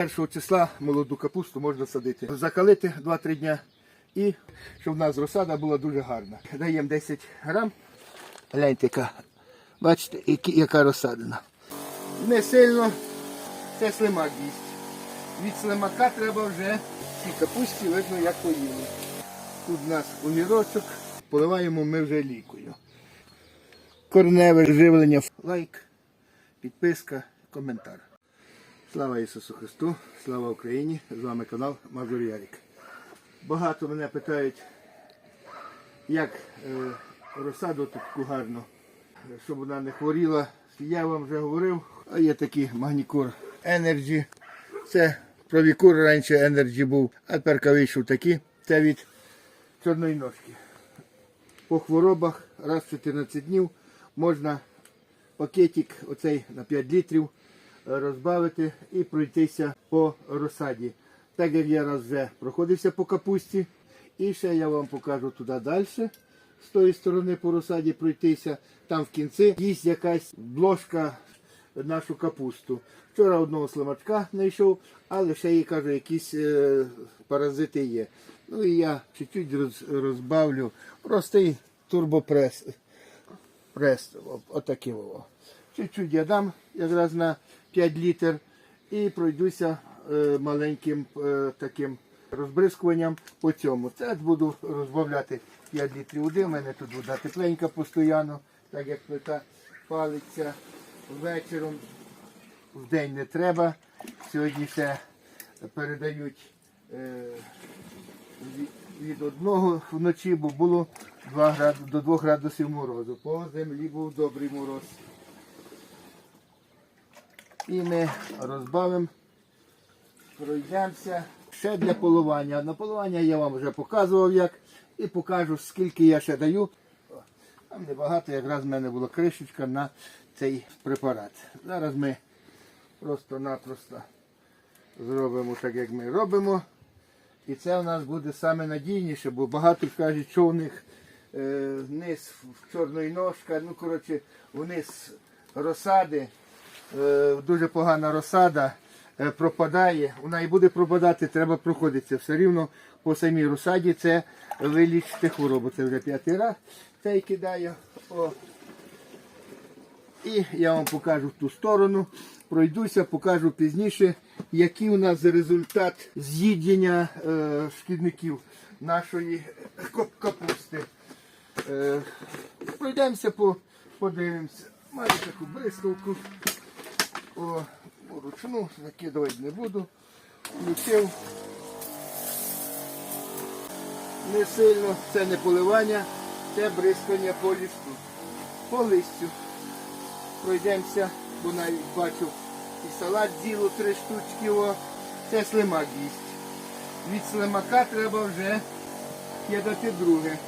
1 числа молоду капусту можна садити. Закалити 2-3 дня і щоб в нас розсада була дуже гарна. Даємо 10 грам. Гляньте, яка, бачите, яка розсадина. Не сильно це слимак їсть. Від слимака треба вже цій капусті видно, як поїли. Тут у нас огірочок, поливаємо ми вже лікою. Корневе живлення, лайк, підписка, коментар. Слава Ісусу Христу, слава Україні! З вами канал Мазур Ярік. Багато мене питають, як е, розсаду таку гарну, щоб вона не хворіла. Я вам вже говорив, а є такі Магнікур Energy. Це Провікур раніше Energy був, а тепер вийшов такі. Це від чорної ножки. По хворобах раз в 14 днів можна пакетик оцей на 5 літрів розбавити і пройтися по розсаді. Так як я раз вже проходився по капусті. І ще я вам покажу туди далі, з тої сторони по розсаді пройтися. Там в кінці є якась бложка нашу капусту. Вчора одного слимачка знайшов, але ще їй кажу, якісь е, паразити є. Ну і я чуть-чуть роз, розбавлю. Простий турбопрес. Прес, отакий. Чуть-чуть я дам якраз на 5 літр і пройдуся е, маленьким е, таким розбризкуванням по цьому. Це буду розбавляти 5 літрів води. У мене тут вода тепленька постійно, так як плита палиться вечором. В день не треба. Сьогодні ще передають е, від- одного вночі, бо було 2 граду, до 2 градусів морозу. По землі був добрий мороз. І ми розбавимо, пройдемося. Ще для поливання. На поливання я вам вже показував як і покажу, скільки я ще даю. Там небагато, якраз в мене була кришечка на цей препарат. Зараз ми просто-напросто зробимо так, як ми робимо. І це у нас буде саме надійніше, бо багато кажуть, що у них е, в чорної ножка, ну коротше, вниз розсади, дуже погана розсада е, пропадає. Вона і буде пропадати, треба проходитися. Все рівно по самій розсаді це вилічити хворобу. Це вже п'ятий раз цей кидаю. О. І я вам покажу в ту сторону. Пройдуся, покажу пізніше, який у нас результат з'їдення е, шкідників нашої капусти. Е, пройдемося, по, подивимося. Маю таку бризкавку. О, ручну, закидувати не буду. Включив. Не сильно, це не поливання, це бризкання по листу. По листю пройдемося, бо навіть бачу і салат з'їло три штучки, о, це слимак їсть. Від слимака треба вже кидати друге.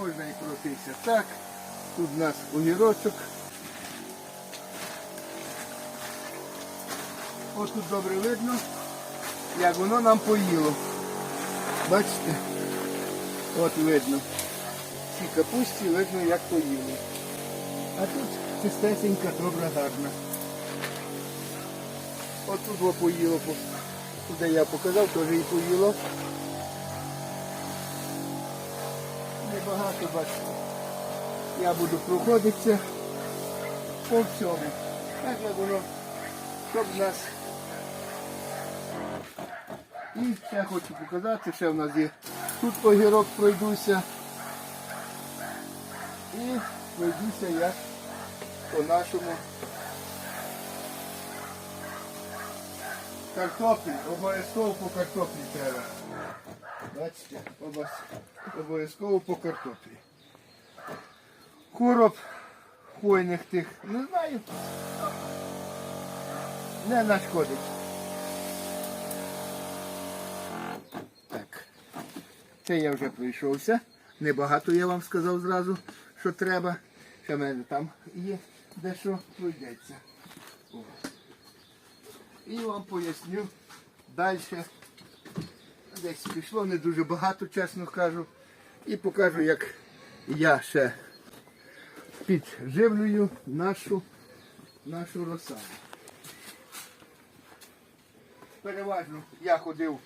Можна і пройтися так. Тут у нас огірочок. Ось тут добре видно, як воно нам поїло. Бачите? От видно. Ці капусті видно, як поїли. А тут чистесенька, добра, гарна. От тут во поїло. по- Туди я показав, теж і поїло. Небагато, бачите. Я буду проходитися по всьому. Так як воно, щоб в нас і ще хочу показати, ще в нас є тут огірок пройдуся. І пройдуся я по нашому картоплі. Обов'язково по картоплі треба. Бачите, обов'яз- обов'язково по картоплі. Короб хвойних тих, не знаю, не нашкодить. Так. Це я вже пройшовся. Небагато я вам сказав зразу, що треба. Ще в мене там є дещо пройдеться. І вам поясню далі. Десь пішло не дуже багато, чесно кажу. І покажу, як я ще підживлюю нашу, нашу розсаду. Переважно я ходив.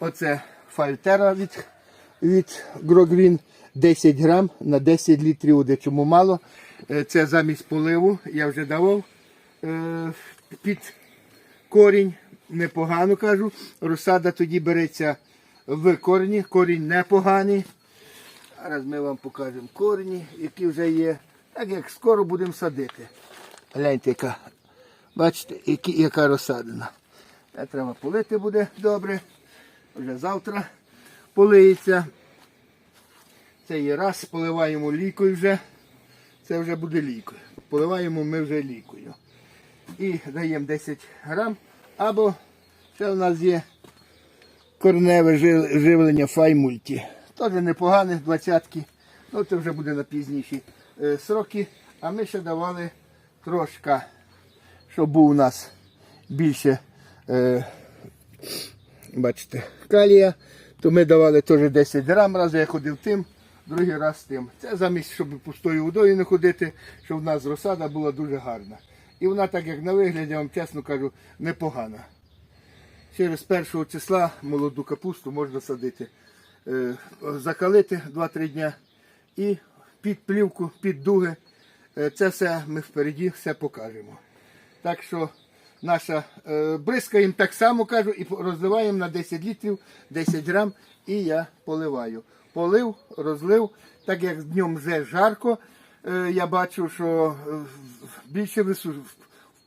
Оце фальтера від, від Грогрін 10 грам на 10 літрів води. Чому мало? Е, Це замість поливу я вже давав е, під корінь. Непогано кажу. Розсада тоді береться в корені. Корінь непоганий. Зараз ми вам покажемо корені, які вже є. Так як скоро будемо садити. Гляньте, яка. Бачите, які, яка розсадина. Це треба полити буде добре. Вже завтра полиється. Це є раз, поливаємо лікою вже. Це вже буде лікою. Поливаємо ми вже лікою. І даємо 10 грам. Або ще у нас є корневе живлення файмульті. Теж непогане, двадцятки. Ну це вже буде на пізніші е, сроки. А ми ще давали трошки, щоб був у нас більше, е, бачите, калія, то ми давали теж 10 грам, раз я ходив тим, другий раз тим. Це замість, щоб пустою водою не ходити, щоб в нас розсада була дуже гарна. І вона так як на вигляд, я вам чесно кажу, непогана. Через першого числа молоду капусту можна садити. Е, Закалити 2-3 дня і під плівку, під дуги. Е, Це все ми впереді все покажемо. Так що наша е, бризкаємо так само кажу і розливаємо на 10 літрів, 10 грам, і я поливаю. Полив, розлив, так як днем вже жарко. Е, Я бачу, що е, більше вису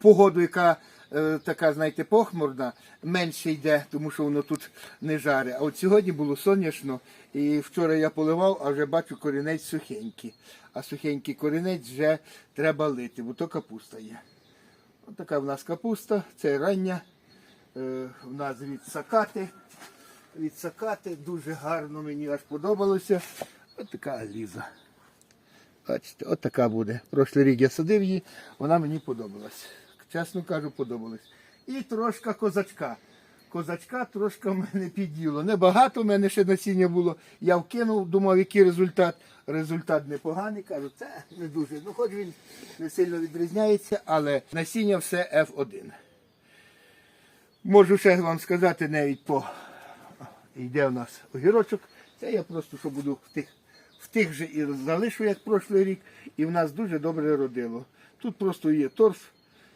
погоду, яка е, така, знаєте, похмурна, менше йде, тому що воно тут не жаре. А от сьогодні було сонячно, і вчора я поливав, а вже бачу корінець сухенький. А сухенький корінець вже треба лити, бо то капуста є. Ось така в нас капуста, це рання. В нас від сакати. Від сакати дуже гарно мені аж подобалося. Ось така Аліза. Бачите, от така буде. Прошлий рік я садив її, вона мені подобалась. Чесно кажу, подобалась. І трошка козачка. Козачка трошки в мене під'їло. Небагато в мене ще насіння було. Я вкинув, думав, який результат. Результат непоганий. Кажу, це не дуже. Ну, хоч він не сильно відрізняється, але насіння все F1. Можу ще вам сказати навіть по йде у нас огірочок. Це я просто що буду в тих, в тих же і залишу, як прошлий рік, і в нас дуже добре родило. Тут просто є торф.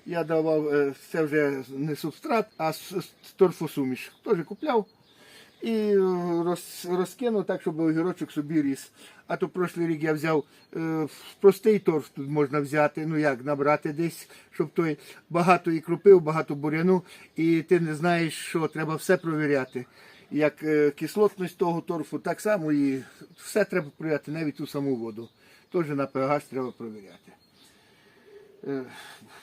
Я давав, е, це вже не субстрат, а торфосуміш. Теж купляв і е, роз, розкинув так, щоб огірочок собі ріс. А то прошлий рік я взяв е, простий торф тут можна взяти, ну як набрати десь, щоб той багато і кропив, багато буряну, і ти не знаєш, що треба все провіряти. Як е, кислотність того торфу, так само і все треба провіряти, навіть ту саму воду. Теж на pH треба провіряти. Е,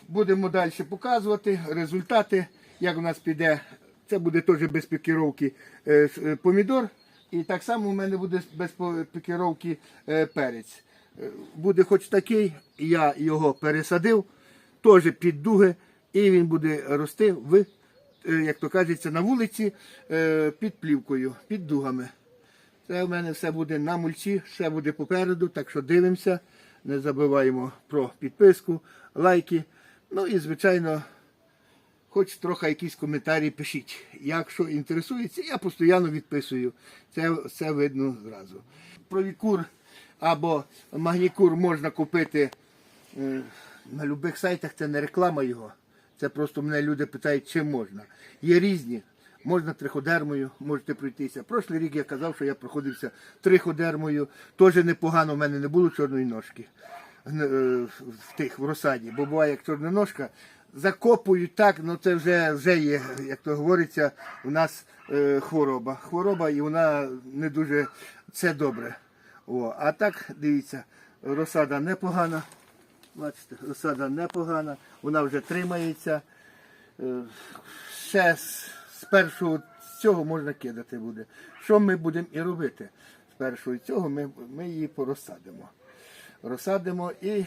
Будемо далі показувати результати, як у нас піде. Це буде теж без пікіровки е, помідор. І так само у мене буде без пікіровки перець. Буде хоч такий, я його пересадив, теж під дуги, і він буде рости в, як то кажеться, на вулиці е, під плівкою, під дугами. Це в мене все буде на мульчі, все буде попереду, так що дивимося. Не забуваємо про підписку, лайки. Ну і, звичайно, хоч трохи якісь коментарі пишіть. Якщо інтересується, я постійно відписую. Це, це видно зразу. Провікур або магнікур можна купити е, на будь-яких сайтах, це не реклама його. Це просто мене люди питають, чим можна. Є різні. Можна триходермою, можете пройтися. Прошлий рік я казав, що я проходився триходермою. Теж непогано, в мене не було чорної ножки е, в тих в розсаді. Бо буває, як чорна ножка, закопують так, ну це вже, вже є, як то говориться, у нас е, хвороба. Хвороба і вона не дуже це добре. О, а так, дивіться, розсада непогана. Бачите, розсада непогана, вона вже тримається. Е, Ще з, першого цього можна кидати буде. Що ми будемо і робити? З першого цього ми, ми її порозсадимо. Розсадимо і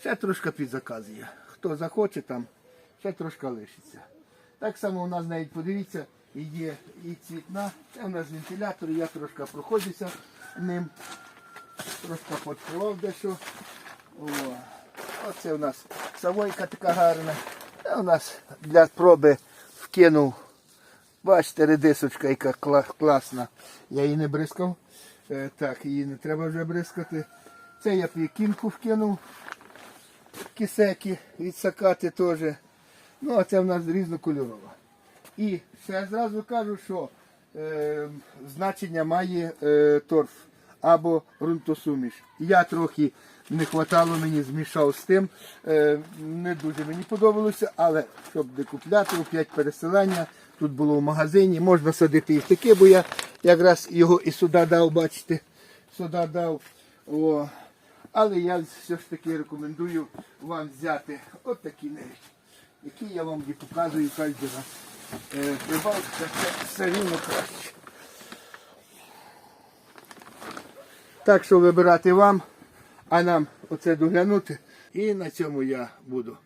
ще трошки під заказ є. Хто захоче там, ще трошки лишиться. Так само у нас навіть подивіться, є і цвітна. Це у нас вентилятор, я трошки проходжуся ним. трошки подпров дещо. О, оце у нас савойка така гарна. А у нас для проби вкинув. Бачите, редисочка, яка класна. Я її не бризкав. Е, так, її не треба вже бризкати. Це я пікінку вкинув. Кисеки відсакати теж. Ну, а це в нас різнокольорова. І ще зразу кажу, що е, значення має е, торф або ґрунтосуміш. Я трохи не хватало мені, змішав з тим. Е, не дуже мені подобалося, але щоб не купляти, 5 переселення, тут було в магазині, можна садити і таке, бо я якраз його і сюди дав, бачите, сюди дав. О. Але я все ж таки рекомендую вам взяти от такі навіть, які я вам і показую кожен раз. Е, це все рівно краще. Так що вибирати вам, а нам оце доглянути. І на цьому я буду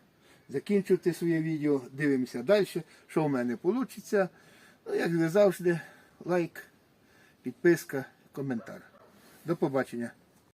закінчувати своє відео. Дивимося далі, що в мене вийде. Ну, як завжди, лайк, підписка, коментар. До побачення.